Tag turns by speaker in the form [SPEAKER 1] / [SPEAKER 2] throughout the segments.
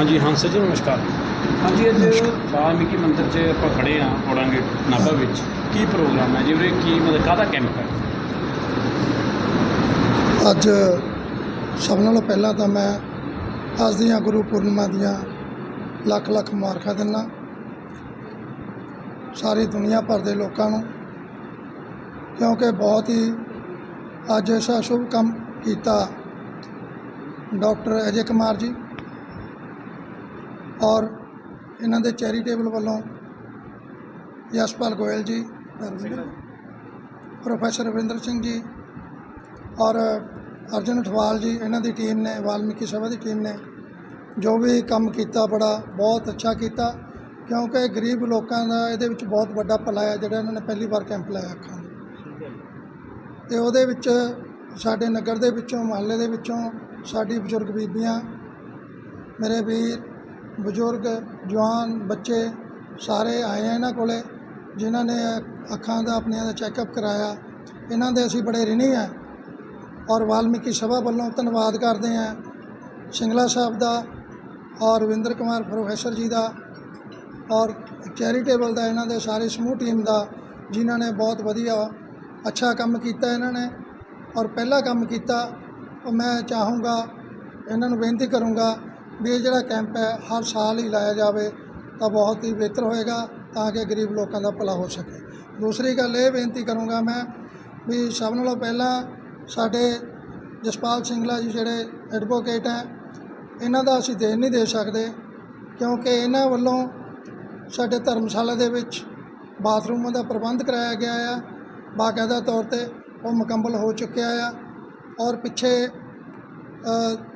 [SPEAKER 1] ਹਾਂਜੀ ਹੰਸ ਜੀ ਨਮਸਕਾਰ। ਹਾਂਜੀ ਅੱਜ ਵਾਲਮੀਕੀ ਮੰਦਿਰ 'ਚ ਆਪਾਂ ਖੜੇ ਆ ਔੜਾਂਗੇ ਨਾਭਾ ਵਿੱਚ। ਕੀ ਪ੍ਰੋਗਰਾਮ ਹੈ ਜੀ ਉਰੇ ਕੀ ਮਤਲਬ ਕਾਹਦਾ ਕੈਂਪ ਹੈ?
[SPEAKER 2] ਅੱਜ ਸਭ ਨਾਲੋਂ ਪਹਿਲਾਂ ਤਾਂ ਮੈਂ ਅੱਜ ਦੀਆਂ ਗੁਰੂ ਪੂਰਨਿਮਾ ਦੀਆਂ ਲੱਖ ਲੱਖ ਮੁਬਾਰਕਾਂ ਦਿੰਦਾ। ਸਾਰੀ ਦੁਨੀਆ ਭਰ ਦੇ ਲੋਕਾਂ ਨੂੰ ਕਿਉਂਕਿ ਬਹੁਤ ਹੀ ਅੱਜ ਐਸਾ ਸ਼ੁਭ ਕੰਮ ਕੀਤਾ ਡਾਕਟਰ ਅਜੇ ਕੁਮਾਰ ਜੀ। ਔਰ ਇਹਨਾਂ ਦੇ ਚੈਰੀਟੇਬਲ ਵੱਲੋਂ ਯਸ਼ਪਾਲ ਗੋਇਲ ਜੀ ਪ੍ਰੋਫੈਸਰ ਰਵਿੰਦਰ ਸਿੰਘ ਜੀ ਔਰ ਅਰਜਨ ਅਠਵਾਲ ਜੀ ਇਹਨਾਂ ਦੀ ਟੀਮ ਨੇ ਵਾਲਮੀਕੀ ਸਭਾ ਦੀ ਟੀਮ ਨੇ ਜੋ ਵੀ ਕੰਮ ਕੀਤਾ ਬੜਾ ਬਹੁਤ ਅੱਛਾ ਕੀਤਾ ਕਿਉਂਕਿ ਗਰੀਬ ਲੋਕਾਂ ਦਾ ਇਹਦੇ ਵਿੱਚ ਬਹੁਤ ਵੱਡਾ ਭਲਾ ਹੈ ਜਿਹੜਾ ਇਹਨਾਂ ਨੇ ਪਹਿਲੀ ਵਾਰ ਕੈਂਪ ਲਾਇਆ ਅੱਖਾਂ ਦਾ। ਤੇ ਉਹਦੇ ਵਿੱਚ ਸਾਡੇ ਨਗਰ ਦੇ ਵਿੱਚੋਂ ਮਹੱਲੇ ਦੇ ਵਿੱਚੋਂ ਸਾਡੀ ਬਜ਼ੁਰਗ ਬੀਬੀਆਂ ਮੇਰੇ ਵੀਰ ਬਜ਼ੁਰਗ, ਜਵਾਨ, ਬੱਚੇ ਸਾਰੇ ਆਏ ਆ ਇਹਨਾਂ ਕੋਲੇ, ਜਿਨ੍ਹਾਂ ਨੇ ਅੱਖਾਂ ਦਾ, ਆਪਣੀਆਂ ਦਾ ਚੈੱਕਅਪ ਕਰਾਇਆ। ਇਹਨਾਂ ਦੇ ਅਸੀਂ ਬੜੇ ਰਿਣੀ ਆ ਔਰ ਵਾਲਮੀਕੀ ਸਭਾ ਵੱਲੋਂ ਧੰਨਵਾਦ ਕਰਦੇ ਹਾਂ ਸਿੰਗਲਾ ਸਾਹਿਬ ਦਾ ਔਰ ਰਵਿੰਦਰ ਕੁਮਾਰ ਪ੍ਰੋਫੈਸਰ ਜੀ ਦਾ ਔਰ ਚੈਰੀਟੇਬਲ ਦਾ, ਇਹਨਾਂ ਦੇ ਸਾਰੇ ਸਮੂਹ ਟੀਮ ਦਾ, ਜਿਨ੍ਹਾਂ ਨੇ ਬਹੁਤ ਵਧੀਆ, ਅੱਛਾ ਕੰਮ ਕੀਤਾ ਇਹਨਾਂ ਨੇ ਔਰ ਪਹਿਲਾ ਕੰਮ ਕੀਤਾ, ਉਹ ਮੈਂ ਚਾਹੂੰਗਾ, ਇਹਨਾਂ ਨੂੰ ਬੇਨਤੀ ਕਰੂੰਗਾ ਵੀ ਇਹ ਜਿਹੜਾ ਕੈਂਪ ਹੈ, ਹਰ ਸਾਲ ਹੀ ਲਾਇਆ ਜਾਵੇ ਤਾਂ ਬਹੁਤ ਹੀ ਬਿਹਤਰ ਹੋਏਗਾ ਤਾਂ ਕਿ ਗਰੀਬ ਲੋਕਾਂ ਦਾ ਭਲਾ ਹੋ ਸਕੇ। ਦੂਸਰੀ ਗੱਲ ਇਹ ਬੇਨਤੀ ਕਰੂੰਗਾ ਮੈਂ ਵੀ ਸਭ ਨਾਲੋਂ ਪਹਿਲਾਂ ਸਾਡੇ ਜਸਪਾਲ ਸਿੰਘਲਾ ਜੀ ਜਿਹੜੇ ਐਡਵੋਕੇਟ ਹੈ, ਇਹਨਾਂ ਦਾ ਅਸੀਂ ਦੇਣ ਨਹੀਂ ਦੇ ਸਕਦੇ ਕਿਉਂਕਿ ਇਹਨਾਂ ਵੱਲੋਂ ਸਾਡੇ ਧਰਮਸ਼ਾਲਾ ਦੇ ਵਿੱਚ ਬਾਥਰੂਮਾਂ ਦਾ ਪ੍ਰਬੰਧ ਕਰਾਇਆ ਗਿਆ ਆ। ਬਾਕਾਇਦਾ ਤੌਰ ਤੇ ਉਹ ਮੁਕੰਮਲ ਹੋ ਚੁੱਕਿਆ ਆ। ਔਰ ਪਿੱਛੇ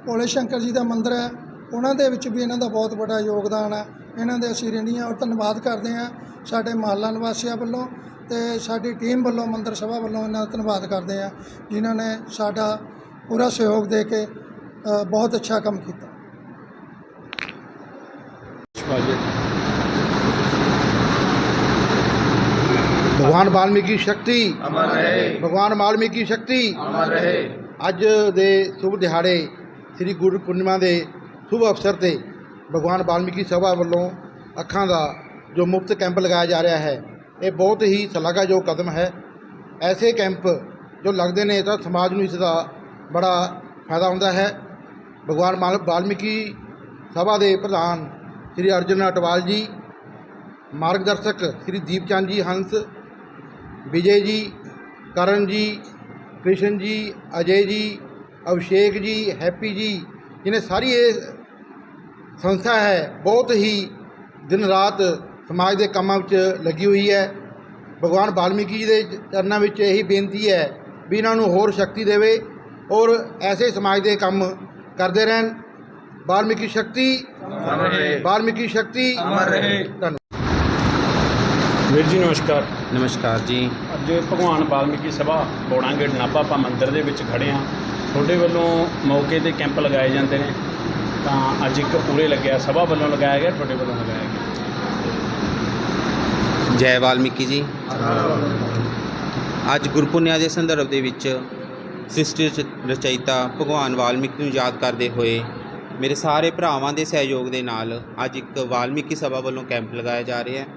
[SPEAKER 2] ਭੋਲੇ ਸ਼ੰਕਰ ਜੀ ਦਾ ਮੰਦਿਰ ਹੈ ਉਹਨਾਂ ਦੇ ਵਿੱਚ ਵੀ ਇਹਨਾਂ ਦਾ ਬਹੁਤ ਵੱਡਾ ਯੋਗਦਾਨ ਹੈ। ਇਹਨਾਂ ਦੇ ਅਸੀਂ ਹਾਂ ਔਰ ਧੰਨਵਾਦ ਕਰਦੇ ਹਾਂ ਸਾਡੇ ਮਹੱਲਾ ਨਿਵਾਸੀਆਂ ਵੱਲੋਂ ਤੇ ਸਾਡੀ ਟੀਮ ਵੱਲੋਂ ਮੰਦਿਰ ਸਭਾ ਵੱਲੋਂ ਇਹਨਾਂ ਦਾ ਧੰਨਵਾਦ ਕਰਦੇ ਹਾਂ ਜਿਨ੍ਹਾਂ ਨੇ ਸਾਡਾ ਪੂਰਾ ਸਹਿਯੋਗ ਦੇ ਕੇ ਬਹੁਤ ਅੱਛਾ ਕੰਮ ਕੀਤਾ।
[SPEAKER 3] ਭਗਵਾਨ ਵਾਲਮੀਕੀ ਸ਼ਕਤੀ।
[SPEAKER 4] ਅਮਰ ਰਹੇ।
[SPEAKER 3] ਭਗਵਾਨ ਵਾਲਮੀਕੀ ਸ਼ਕਤੀ।
[SPEAKER 4] ਅਮਰ ਰਹੇ।
[SPEAKER 3] ਅੱਜ ਦੇ ਸ਼ੁਭ ਦਿਹਾੜੇ ਸ੍ਰੀ ਗੁਰੂ ਪੂਰਨਿਮਾ ਦੇ ਸ਼ੁਭ ਅਵਸਰ ਤੇ ਭਗਵਾਨ ਵਾਲਮੀਕੀ ਸਭਾ ਵੱਲੋਂ ਅੱਖਾਂ ਦਾ ਜੋ ਮੁਫਤ ਕੈਂਪ ਲਗਾਇਆ ਜਾ ਰਿਹਾ ਹੈ, ਇਹ ਬਹੁਤ ਹੀ ਸ਼ਲਾਘਾਯੋਗ ਕਦਮ ਹੈ। ਐਸੇ ਕੈਂਪ ਜੋ ਲੱਗਦੇ ਨੇ ਤਾਂ ਸਮਾਜ ਨੂੰ ਇਸ ਦਾ ਬੜਾ ਫਾਇਦਾ ਹੁੰਦਾ ਹੈ। ਭਗਵਾਨ ਮਾਲ- ਵਾਲਮੀਕੀ ਸਭਾ ਦੇ ਪ੍ਰਧਾਨ ਸ੍ਰੀ ਅਰਜਨ ਅਟਵਾਲ ਜੀ, ਮਾਰਗਦਰਸ਼ਕ ਸ੍ਰੀ ਦੀਪਚੰਦ ਜੀ, ਹੰਸ, ਵਿਜੇ ਜੀ, ਕਰਨ ਜੀ, ਕ੍ਰਿਸ਼ਨ ਜੀ, ਅਜੇ ਜੀ, ਅਭਿਸ਼ੇਕ ਜੀ, ਹੈਪੀ ਜੀ ਜਿਹਨੇ ਸਾਰੀ ਇਹ ਸੰਸਥਾ ਹੈ ਬਹੁਤ ਹੀ ਦਿਨ ਰਾਤ ਸਮਾਜ ਦੇ ਕੰਮਾਂ ਵਿੱਚ ਲੱਗੀ ਹੋਈ ਹੈ। ਭਗਵਾਨ ਵਾਲਮੀਕੀ ਜੀ ਦੇ ਚਰਨਾਂ ਵਿੱਚ ਇਹੀ ਬੇਨਤੀ ਹੈ ਵੀ ਇਹਨਾਂ ਨੂੰ ਹੋਰ ਸ਼ਕਤੀ ਦੇਵੇ ਔਰ ਐਸੇ ਸਮਾਜ ਦੇ ਕੰਮ ਕਰਦੇ ਰਹਿਣ। ਵਾਲਮੀਕੀ ਸ਼ਕਤੀ
[SPEAKER 4] ਅਮਰ ਰਹੇ।
[SPEAKER 3] ਵਾਲਮੀਕੀ ਸ਼ਕਤੀ।
[SPEAKER 4] ਅਮਰ ਰਹੇ।
[SPEAKER 3] ਧੰਨਵਾਦ।
[SPEAKER 1] ਵੀਰ ਜੀ ਨਮਸਕਾਰ।
[SPEAKER 5] ਨਮਸਕਾਰ ਜੀ।
[SPEAKER 1] ਅੱਜ ਭਗਵਾਨ ਵਾਲਮੀਕੀ ਸਭਾ ਬੋੜਾਂਗੇਟ ਨਾਭਾ ਆਪਾਂ ਮੰਦਿਰ ਦੇ ਵਿੱਚ ਖੜੇ ਆ ਤੁਹਾਡੇ ਵੱਲੋਂ ਮੌਕੇ ਤੇ ਕੈਂਪ ਲਗਾਏ ਜਾਂਦੇ ਨੇ। ਤਾਂ ਅੱਜ ਇੱਕ ਪੂਰੇ ਲੱਗਿਆ, ਸਭਾ ਵੱਲੋਂ ਲਗਾਇਆ ਗਿਆ, ਤੁਹਾਡੇ ਵੱਲੋਂ ਲਗਾਇਆ ਗਿਆ।
[SPEAKER 5] ਜੈ ਵਾਲਮੀਕੀ ਜੀ। ਅੱਜ ਗੁਰਪੁੰਨਿਆ ਦੇ ਸੰਦਰਭ ਦੇ ਵਿੱਚ ਸ੍ਰਿਸ਼ਟੀ ਰਚ- ਰਚయిਤਾ ਭਗਵਾਨ ਵਾਲਮੀਕੀ ਨੂੰ ਯਾਦ ਕਰਦੇ ਹੋਏ ਮੇਰੇ ਸਾਰੇ ਭਰਾਵਾਂ ਦੇ ਸਹਿਯੋਗ ਦੇ ਨਾਲ ਅੱਜ ਇੱਕ ਵਾਲਮੀਕੀ ਸਭਾ ਵੱਲੋਂ ਕੈਂਪ ਲਗਾਇਆ ਜਾ ਰਿਹਾ ਹੈ,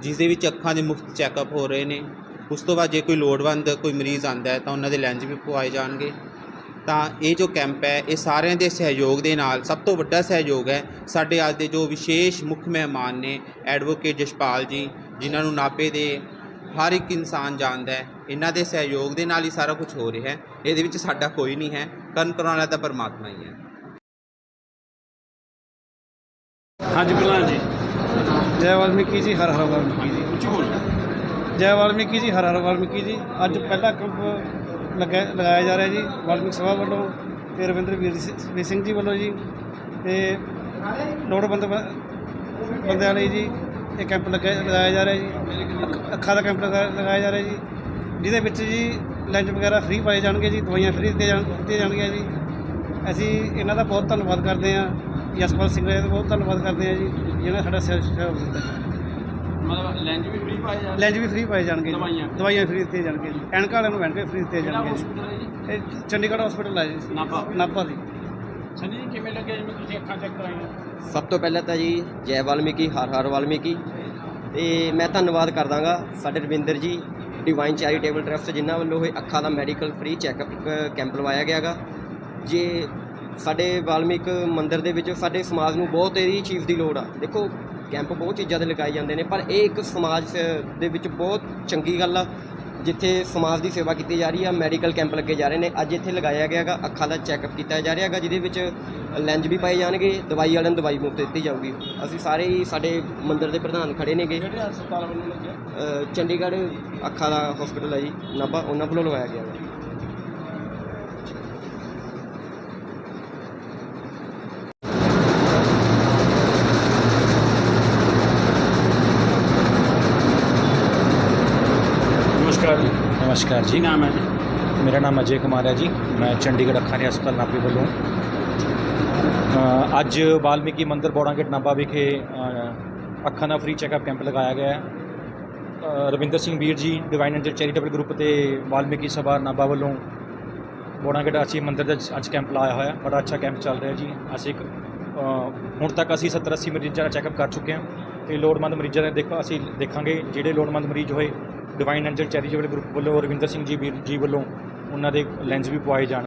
[SPEAKER 5] ਜਿਸ ਦੇ ਵਿੱਚ ਅੱਖਾਂ ਦੇ ਮੁਫਤ ਚੈੱਕਅਪ ਹੋ ਰਹੇ ਨੇ। ਉਸ ਤੋਂ ਬਾਅਦ ਜੇ ਕੋਈ ਲੋੜਵੰਦ ਕੋਈ ਮਰੀਜ਼ ਆਂਦਾ ਹੈ ਤਾਂ ਉਹਨਾਂ ਦੇ ਲੈਂਜ ਵੀ ਪਵਾਏ ਜਾਣਗੇ। ਤਾਂ ਇਹ ਜੋ ਕੈਂਪ ਹੈ ਇਹ ਸਾਰਿਆਂ ਦੇ ਸਹਿਯੋਗ ਦੇ ਨਾਲ ਸਭ ਤੋਂ ਵੱਡਾ ਸਹਿਯੋਗ ਹੈ। ਸਾਡੇ ਅੱਜ ਦੇ ਜੋ ਵਿਸ਼ੇਸ਼ ਮੁੱਖ ਮਹਿਮਾਨ ਨੇ ਐਡਵੋਕੇਟ ਜਸ਼ਪਾਲ ਜੀ ਜਿਨ੍ਹਾਂ ਨੂੰ ਨਾਭੇ ਦੇ ਹਰ ਇੱਕ ਇਨਸਾਨ ਜਾਣਦਾ ਹੈ ਇਹਨਾਂ ਦੇ ਸਹਿਯੋਗ ਦੇ ਨਾਲ ਹੀ ਸਾਰਾ ਕੁਝ ਹੋ ਰਿਹਾ ਹੈ। ਇਹਦੇ ਵਿੱਚ ਸਾਡਾ ਕੋਈ ਨਹੀਂ ਹੈ ਕਰਨ ਕਰਾਉਣ ਵਾਲਾ ਤਾਂ ਪਰਮਾਤਮਾ ਹੀ ਹੈ।
[SPEAKER 1] ਹਾਂਜੀ ਪ੍ਰਧਾਨ ਜੀ।
[SPEAKER 6] ਜੈ ਵਾਲਮੀਕੀ ਜੀ ਹਰ ਹਰ ਵਾਲਮੀਕੀ ਜੀ।
[SPEAKER 1] ਉੱਚੀ ਬੋਲ
[SPEAKER 6] ਜੈ ਵਾਲਮੀਕੀ ਜੀ, ਹਰ ਹਰ ਵਾਲਮੀਕੀ ਜੀ। ਅੱਜ ਪਹਿਲਾ ਕੈਂਪ ਲਗਾਇਆ ਲਗਾਇਆ ਜਾ ਰਿਹਾ ਜੀ, ਵਾਲਮੀਕ ਸਭਾ ਵੱਲੋਂ ਤੇ ਰਵਿੰਦਰ ਵੀਰ ਸਿ- ਵੀਰ ਸਿੰਘ ਜੀ ਵੱਲੋਂ ਜੀ। ਤੇ ਲੋੜਵੰਦ ਬ- ਬੰਦਿਆਂ ਲਈ ਜੀ, ਇਹ ਕੈਂਪ ਲਗਾਇਆ ਲਗਾਇਆ ਜਾ ਰਿਹਾ ਜੀ। ਅੱਖ- ਅੱਖਾਂ ਦਾ ਕੈਂਪ ਲਗਾ- ਲਗਾਇਆ ਜਾ ਰਿਹਾ ਜੀ। ਜਿਹਦੇ ਵਿੱਚ ਜੀ ਲੰਚ ਵਗੈਰਾ ਫ੍ਰੀ ਪਾਏ ਜਾਣਗੇ ਜੀ, ਦਵਾਈਆਂ ਫ੍ਰੀ ਦਿੱਤੀਆਂ ਜਾਣ ਦਿੱਤੀਆਂ ਜਾਣਗੀਆਂ ਜੀ। ਅਸੀਂ ਇਹਨਾਂ ਦਾ ਬਹੁਤ ਧੰਨਵਾਦ ਕਰਦੇ ਹਾਂ। ਯਸ਼ਪਾਲ ਸਿੰਘ ਜੀ ਦਾ ਬਹੁਤ ਧੰਨਵਾਦ ਕਰਦੇ ਹਾਂ ਜੀ, ਜਿਹਨਾਂ ਨੇ ਸਾਡਾ ਸਹਿਯੋਗ ਦਿੱਤਾ।
[SPEAKER 1] ਮਤਲਬ ਲੈਂਜ ਵੀ ਫ੍ਰੀ ਪਾਇਆ ਜਾ
[SPEAKER 6] ਲੈਂਜ ਵੀ ਫ੍ਰੀ ਪਾਏ ਜਾਣਗੇ ਜੀ।
[SPEAKER 1] ਦਵਾਈਆਂ?
[SPEAKER 6] ਦਵਾਈਆਂ ਫ੍ਰੀ ਦਿੱਤੀਆਂ ਜਾਣਗੀਆਂ ਜੀ। ਐਨਕਾਂ ਵਾਲਿਆਂ ਨੂੰ ਐਨਕਾਂ ਫ੍ਰੀ ਦਿੱਤੀਆਂ ਜਾਣਗੀਆਂ ਜੀ।
[SPEAKER 1] ਹਸਪੀਟਲ ਹੈ ਜੀ?
[SPEAKER 6] ਇਹ ਚੰਡੀਗੜ੍ਹ ਹਸਪੀਟਲ ਹੈ ਜੀ।
[SPEAKER 1] ਨਾਭਾ।
[SPEAKER 6] ਨਾਭਾ ਦੀ।
[SPEAKER 1] ਸੰਜੀ ਜੀ ਕਿਵੇਂ ਲੱਗਿਆ ਜਿਵੇਂ ਤੁਸੀਂ ਅੱਖਾਂ ਚੈੱਕ ਕਰਾਈਆਂ।
[SPEAKER 7] ਸਭ ਤੋਂ ਪਹਿਲਾਂ ਤਾਂ ਜੀ ਜੈ ਵਾਲਮੀਕੀ ਹਰ ਹਰ ਵਾਲਮੀਕੀ। ਤੇ ਮੈਂ ਧੰਨਵਾਦ ਕਰਦਾਂਗਾ ਸਾਡੇ ਰਵਿੰਦਰ ਜੀ ਡਿਵਾਈਨ ਚੈਰੀਟੇਬਲ ਟਰਸਟ ਜਿਨ੍ਹਾਂ ਵੱਲੋਂ ਇਹ ਅੱਖਾਂ ਦਾ ਮੈਡੀਕਲ ਫ੍ਰੀ ਚੈੱਕਅਪ ਕੈਂਪ ਲਵਾਇਆ ਗਿਆਗਾ। ਜੇ ਸਾਡੇ ਵਾਲਮੀਕ ਮੰਦਿਰ ਦੇ ਵਿੱਚ ਸਾਡੇ ਸਮਾਜ ਨੂੰ ਬਹੁਤ ਇਹਦੀ ਚੀਜ਼ ਦੀ ਲੋੜ ਆ। ਦੇਖੋ ਕੈਂਪ ਬਹੁਤ ਚੀਜ਼ਾਂ ਦੇ ਲਗਾਏ ਜਾਂਦੇ ਨੇ ਪਰ ਇਹ ਇੱਕ ਸਮਾਜ ਸ- ਦੇ ਵਿੱਚ ਬਹੁਤ ਚੰਗੀ ਗੱਲ ਆ ਜਿੱਥੇ ਸਮਾਜ ਦੀ ਸੇਵਾ ਕੀਤੀ ਜਾ ਰਹੀ ਆ ਮੈਡੀਕਲ ਕੈਂਪ ਲੱਗੇ ਜਾ ਰਹੇ ਨੇ ਅੱਜ ਇੱਥੇ ਲਗਾਇਆ ਗਿਆ ਹੈਗਾ ਅੱਖਾਂ ਦਾ ਚੈੱਕਅਪ ਕੀਤਾ ਜਾ ਰਿਹਾ ਹੈਗਾ ਜਿਹਦੇ ਵਿੱਚ ਲੈਂਜ ਵੀ ਪਾਏ ਜਾਣਗੇ ਦਵਾਈ ਵਾਲਿਆਂ ਨੂੰ ਦਵਾਈ ਮੁਫਤ ਦਿੱਤੀ ਜਾਊਗੀ। ਅਸੀਂ ਸਾਰੇ ਹੀ ਸਾਡੇ ਮੰਦਿਰ ਦੇ ਪ੍ਰਧਾਨ ਖੜੇ ਨੇਗੇ।
[SPEAKER 1] ਕਿਹੜੇ ਹਸਪਤਾਲ ਵੱਲੋਂ ਲੱਗਿਆ?
[SPEAKER 7] ਅ, ਚੰਡੀਗੜ੍ਹ ਅੱਖਾਂ ਦਾ ਹਸਪੀਟਲ ਹੈ ਜੀ ਨਾਭਾ ਉਹਨਾਂ ਵੱਲੋਂ ਲਗਾਇਆ ਗਿਆ ਹੈ
[SPEAKER 1] ਨਮਸਕਾਰ ਜੀ।
[SPEAKER 8] ਨਮਸਕਾਰ ਜੀ।
[SPEAKER 1] ਨਾਮ ਹੈ ਜੀ?
[SPEAKER 8] ਮੇਰਾ ਨਾਮ ਅਜੇ ਕੁਮਾਰ ਹੈ ਜੀ। ਮੈਂ ਚੰਡੀਗੜ੍ਹ ਅੱਖਾਂ ਦੇ ਹਸਪਤਾਲ ਨਾਭੇ ਵੱਲੋਂ ਅ, ਅੱਜ ਵਾਲਮੀਕੀ ਮੰਦਿਰ ਬੋੜਾਗੇਟ ਨਾਭਾ ਵਿਖੇ ਅ, ਅੱਖਾਂ ਦਾ ਫ੍ਰੀ ਚੈੱਕਅਪ ਕੈਂਪ ਲਗਾਇਆ ਗਿਆ ਹੈ। ਅ, ਰਵਿੰਦਰ ਸਿੰਘ ਵੀਰ ਜੀ ਡਿਵਾਈਨ ਐਂਜਲ ਚੈਰੀਟੇਬਲ ਗਰੁੱਪ ਤੇ ਵਾਲਮੀਕੀ ਸਭਾ ਨਾਭਾ ਵੱਲੋਂ ਬੋੜਾਗੇਟ ਅਸੀਂ ਮੰਦਿਰ ਦਾ ਅੱਜ ਕੈਂਪ ਲਾਇਆ ਹੋਇਆ ਬੜਾ ਅੱਛਾ ਕੈਂਪ ਚੱਲ ਰਿਹਾ ਜੀ। ਅਸੀਂ ਇੱਕ ਅ, ਹੁਣ ਤੱਕ ਅਸੀਂ 70 80 ਮਰੀਜ਼ਾਂ ਦਾ ਚੈੱਕਅਪ ਕਰ ਚੁੱਕੇ ਹਾਂ। ਤੇ ਲੋੜਵੰਦ ਮਰੀਜ਼ਾਂ ਦੇ ਦੇਖੋ ਅਸੀਂ ਦੇਖਾਂਗੇ। ਜਿਹੜੇ ਲੋੜਵੰਦ ਮਰੀਜ਼ ਹੋਏ ਡਿਵਾਈਨ ਐਂਜਲ ਚੈਰੀਟੇਬਲ ਗਰੁੱਪ ਵੱਲੋਂ ਰਵਿੰਦਰ ਸਿੰਘ ਜੀ ਵੀਰ ਜੀ ਵੱਲੋਂ ਉਹਨਾਂ ਦੇ ਲੈਂਸ ਵੀ ਪਵਾਏ ਜਾਣ।